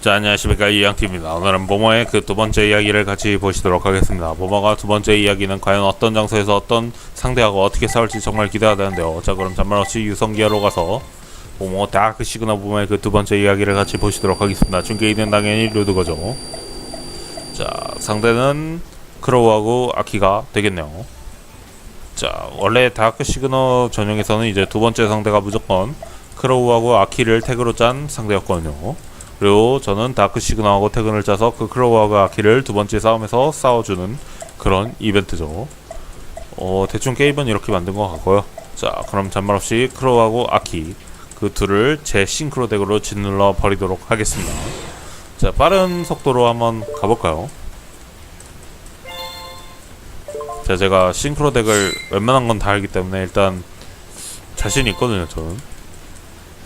자 안녕하십니까. 이양팀입니다. 오늘은 모모의 그 두 번째 이야기를 같이 보시도록 하겠습니다. 모모가 두 번째 이야기는 과연 어떤 장소에서 어떤 상대하고 어떻게 싸울지 정말 기대가 되는데요. 자 그럼 잔말 없이 유성기하러 가서 모모 다크 시그널 모모의 그 두 번째 이야기를 같이 보시도록 하겠습니다. 중계인은 당연히 루드거죠. 자 상대는 크로우하고 아키가 되겠네요. 자 원래 다크 시그널 전용에서는 이제 두 번째 상대가 무조건 크로우하고 아키를 태그로 짠 상대였거든요 그리고 저는 다크 시그널하고 태근을 짜서 그 크로우하고 아키를 두 번째 싸움에서 싸워주는 그런 이벤트죠. 어, 대충 게임은 이렇게 만든 것 같고요. 자, 그럼 잔말 없이 크로우하고 아키 그 둘을 제 싱크로 덱으로 짓눌러 버리도록 하겠습니다. 자, 빠른 속도로 한번 가볼까요? 자, 제가 싱크로 덱을 웬만한 건 다 알기 때문에 일단 자신이 있거든요, 저는.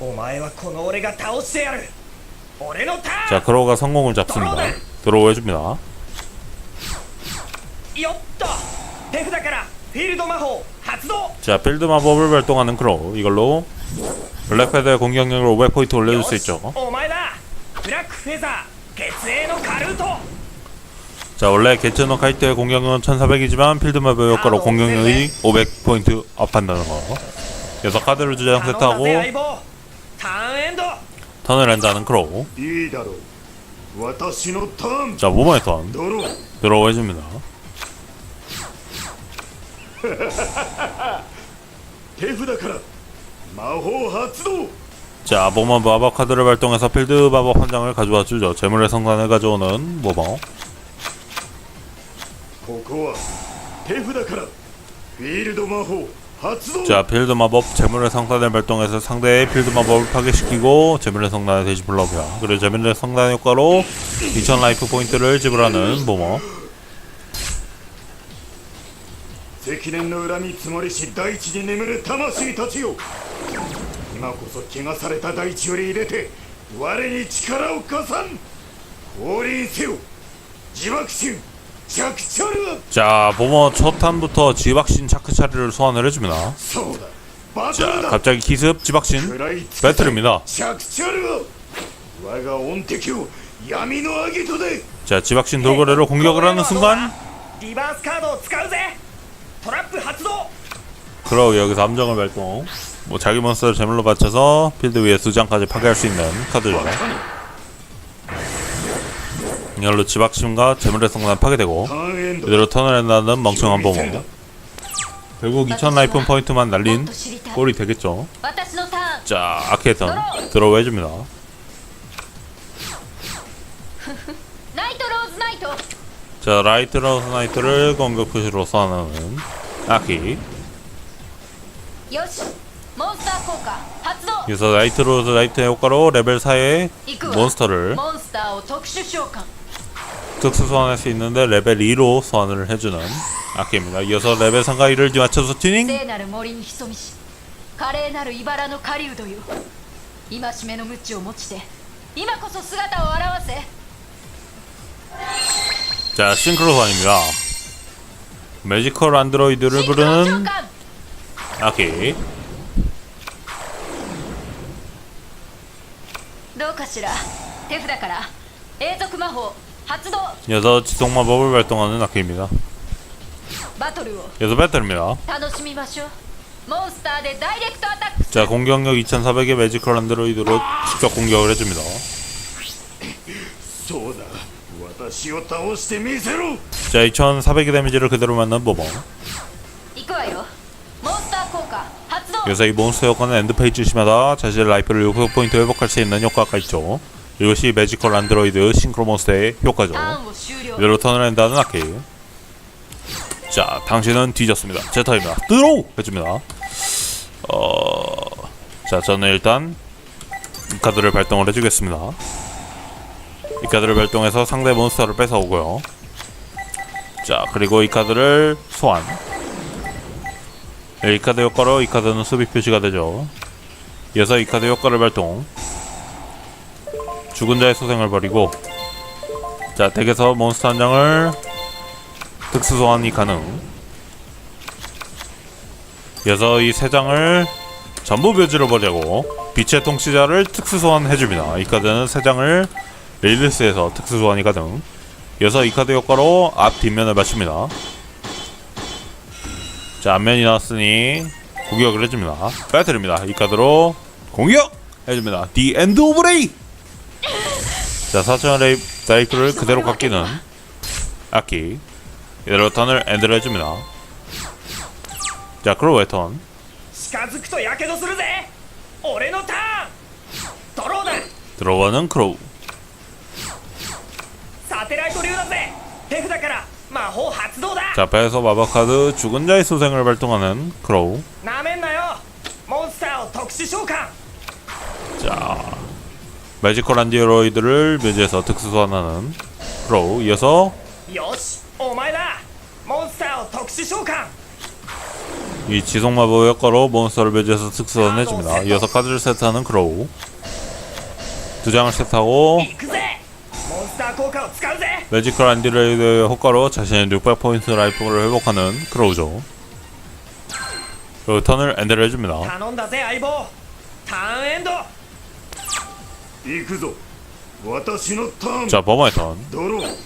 お前はこの俺が倒してやる俺のターン 자, 크로우가 성공을 잡습니다. 들어오 해줍니다. よっと手札からフィールド魔法発動 자, 필드 마법을 발동하는 크로우. 이걸로 블랙패드의 공격력을 500포인트 올려줄 수 よし 있죠. お前だブラックフェザー血営のカルート 자, 원래 게츠노 카이트의 공격력은 1400이지만 필드 마법 효과로 공격력이 500포인트 업한다는 거. 그래서 카드를 두장 頼んだぜ 세트하고 相棒 ターンエンド 턴을 한다는 크로우. いいだろう私のターン 자, 모모의 턴. ドロー 들어오 해줍니다. 手札から魔法発動 자, 모모 마법 카드를 발동해서 필드 마법 한 장을 가져와 주죠. 재물의 성단을 가져오는 모모. ここは手札からフィールド魔法発動 자, 필드 마법 재물의 성단을 발동해서 상대의 필드 마법을 파괴시키고 재물의 성단을 대신 불러옵니다. 그리고 재물의 성단 효과로 2000 라이프 포인트를 지불하는 모모. 자, 모모 첫 탄부터 지박신 차크차리를 소환을 해줍니다. 자, 갑자기 기습 지박신 배틀입니다. 자, 지박신 돌고래로 공격을 하는 순간 그러고 여기서 함정을 발동 뭐 자기 몬스터를 제물로 바쳐서 필드 위에 수장까지 파괴할 수 있는 카드죠. 이걸로 집악심과 재물의 성난 파괴되고 이대로 터널에 나는 멍청한 보모 결국 2000 라이프 포인트만 날린 꼴이 되겠죠. 자 아케이턴 드로우 해줍니다. 자 라이트 로스 나이트를 공격 표시로 써나는 아키. 그래서 라이트 로스 나이트의 효과로 레벨 4의 몬스터를 특수 소환할 수 있는데 레벨 2로 소환을 해주는 아키입니다. 이어서 레벨 3과 2를 맞춰서 튜닝. 聖なる森に潜みし華麗なる茨の狩人よ戒めの鞭を持ちて今こそ姿を現せ 자, 싱크로 소환입니다. 매지컬 안드로이드를 シンクロ召 부르는 喚 아키. どうかしら手札から永続魔法 여섯 지속 마법을 발동하는 아크입니다. 여자 배틀입니다. 자 공격력 2400의 매지컬 안드로이드로 직접 공격을 해줍니다. 자 2400의 데미지를 그대로 맞는 모범 여기서 이 몬스터 효과는 엔드페이지 시마다 자신의 라이프를 6포인트 회복할 수 있는 효과가 있죠. 이것이 매지컬 안드로이드 싱크로몬스터의 효과죠. 이대로 턴을 한다는 아케이. 자, 당신은 뒤졌습니다. 제 타입니다. 뜨로 해줍니다. 어... 자, 저는 일단 이 카드를 발동을 해주겠습니다. 이 카드를 발동해서 상대 몬스터를 뺏어오고요. 자, 그리고 이 카드를 소환. 예, 이 카드 효과로 이 카드는 수비 표시가 되죠. 이어서 이 카드 효과를 발동. 죽은 자의 소생을 버리고 자, 덱에서 몬스터 한 장을 특수 소환이 가능. 이어서 이 세 장을 전부 묘지로 버리고 빛의 통치자를 특수 소환해줍니다. 이 카드는 세 장을 릴리스에서 특수 소환이 가능. 이어서 이 카드 효과로 앞 뒷면을 맞춥니다. 자 앞면이 나왔으니 공격을 해줍니다. 빼뜨립니다. 이 카드로 공격 해줍니다. The End of Ray. 자 4000 레이, 라이프를 그대로 깎이는 악기. 이대로 턴을 엔드를 해줍니다. 자 크로우의 턴. 들어오는 크로우. 자 배에서 마법카드 죽은 자의 소생을 발동하는 크로우. 자 매지컬 안디로이드를 묘지에서 특수 소환하는 크로우 이어서 이 지속 마법 효과로 몬스터를 묘지에서 특수 소환해줍니다. 이어서 카드를 세트하는 크로우. 두 장을 세트하고 매지컬 안디로이드의 효과로 자신의 600포인트 라이프를 회복하는 크로우죠. 그리고 턴을 엔드를 해줍니다. 자 범어의 턴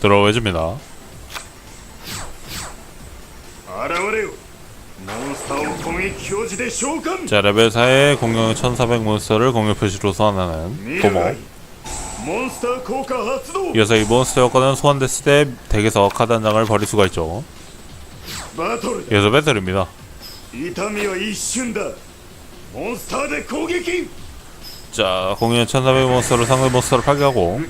들어오해줍니다. 자 레벨 4의 공격 1400 몬스터를 공격 표시로 소환하는 도모. 이어서 이 몬스터 효과는 소환됐을 때 덱에서 카드 한 장을 버릴 수가 있죠. 이어서 배틀입니다. 자 공연 1400몬스터로 상대 몬스터를 파괴하고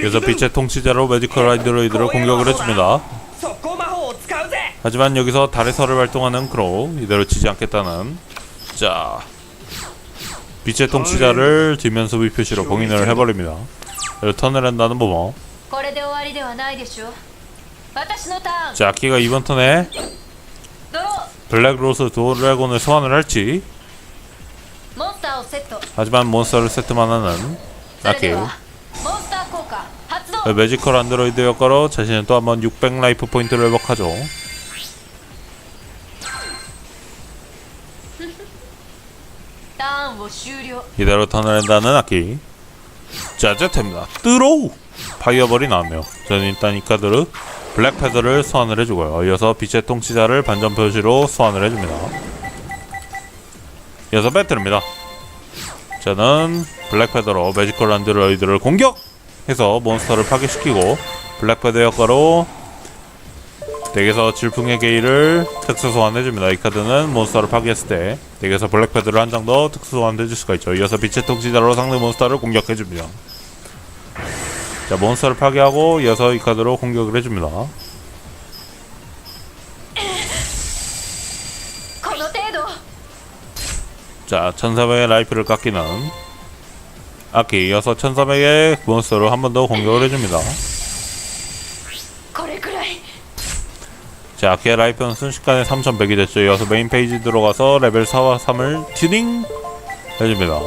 그래서 빛의 통치자로 메디컬 아이드로이드를 공격을 해줍니다. 하지만 여기서 달의 설을 발동하는 크로 이대로 치지 않겠다는 자 빛의 통치자를 뒷면 수비 표시로 공인을 해버립니다. 그리고 턴을 한다는 보모. 자 키가 이번 턴에 블랙 로스 드래곤을 소환을 할지 하지만 몬스터를 세트만 하는 아케우 아, 매지컬 안드로이드 효과로 자신은 또 한 번 600 라이프 포인트를 회복하죠. 이대로 턴을한다는 아키 짜자템입니다. 뜨로 파이어볼이 나왔네요. 저는 일단 이카드르 블랙 패드를 소환을 해주고요. 이어서 빛의 통치자를 반전 표시로 소환을 해줍니다. 이어서 배틀입니다. 저는 블랙 패드로 매지컬 안드로이드를 공격해서 몬스터를 파괴시키고 블랙 패드 효과로 덱에서 질풍의 게이를 특수 소환해줍니다. 이 카드는 몬스터를 파괴했을 때 덱에서 블랙 패드를 한 장 더 특수 소환해줄 수가 있죠. 이어서 빛의 통치자로 상대 몬스터를 공격해줍니다. 자 몬스터를 파괴하고 이어서 이 카드로 공격을 해줍니다. 자 1400의 라이프를 깎이는 아키 이어서 1300의 몬스터로 한 번 더 공격을 해줍니다. 자 아키의 라이프는 순식간에 3100이 됐죠. 이어서 메인 페이지 들어가서 레벨 4와 3을 튜닝 해줍니다.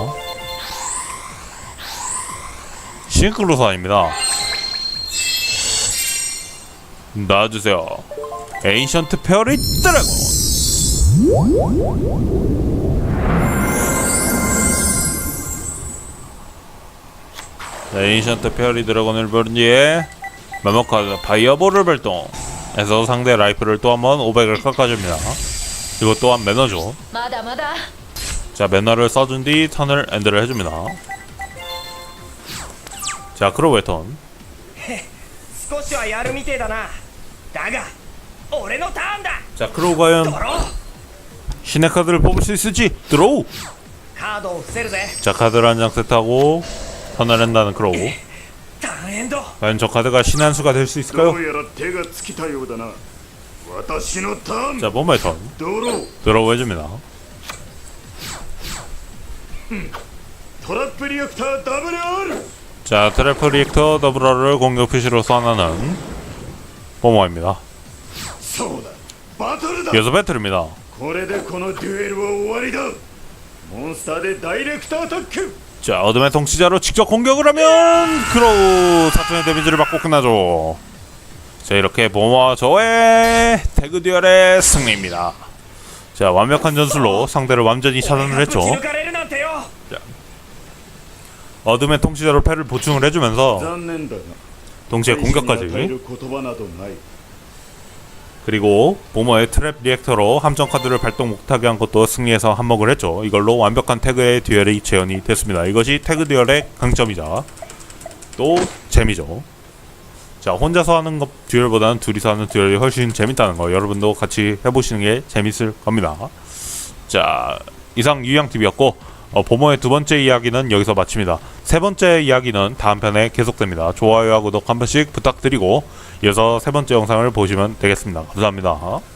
싱크로산입니다. 나와주세요. 에이션트 페어리 드래곤 네, 인션트 페어리 드래곤을 부른 뒤에 메모카드 바이어볼을 발동해서 상대 라이프를 또 한 번 500을 깎아줍니다. 이것 또한 매너죠. 자, 매너를 써준 뒤 턴을 엔드를 해줍니다. 자, 크로웨 턴. 자, 크로우 과연 신의 카드를 뽑을 수 있을지 드로우! 자, 카드를 한 장 세트하고 턴을 한다는 크로우. ターンエンド 과연 저 카드가 신의 한 수가 될 수 ど 있을까요? うやら手が尽きたようだな私のターン 자 봄의 턴. ドロー 드로우 해줍니다. トラップリアクター WR 자 트래프 리액터 더블러를 공격 표시로 소환하는 보모입니다 そうだバトルだ 이어서 배틀입니다 これでこのデュエルは終わりだモンスターでダイレクトアタック 자 어둠의 통치자로 직접 공격을 하면 크로우 사촌의 데미지를 받고 끝나죠. 자 이렇게 보모와 저의 태그 듀얼의 승리입니다. 자 완벽한 전술로 상대를 완전히 차단을 했죠. 자, 어둠의 통치자로 패를 보충을 해주면서 동시에 공격까지. 그리고 보머의 트랩 리액터로 함정 카드를 발동 못하게 한 것도 승리해서 한몫을 했죠. 이걸로 완벽한 태그의 듀얼이 재현이 됐습니다. 이것이 태그 듀얼의 강점이자 또 재미죠. 자 혼자서 하는 것 듀얼보다는 둘이서 하는 듀얼이 훨씬 재밌다는 거 여러분도 같이 해보시는 게 재밌을 겁니다. 자 이상 유양TV였고 어, 보머의 두 번째 이야기는 여기서 마칩니다. 세 번째 이야기는 다음 편에 계속됩니다. 좋아요와 구독 한 번씩 부탁드리고 이어서 세 번째 영상을 보시면 되겠습니다. 감사합니다.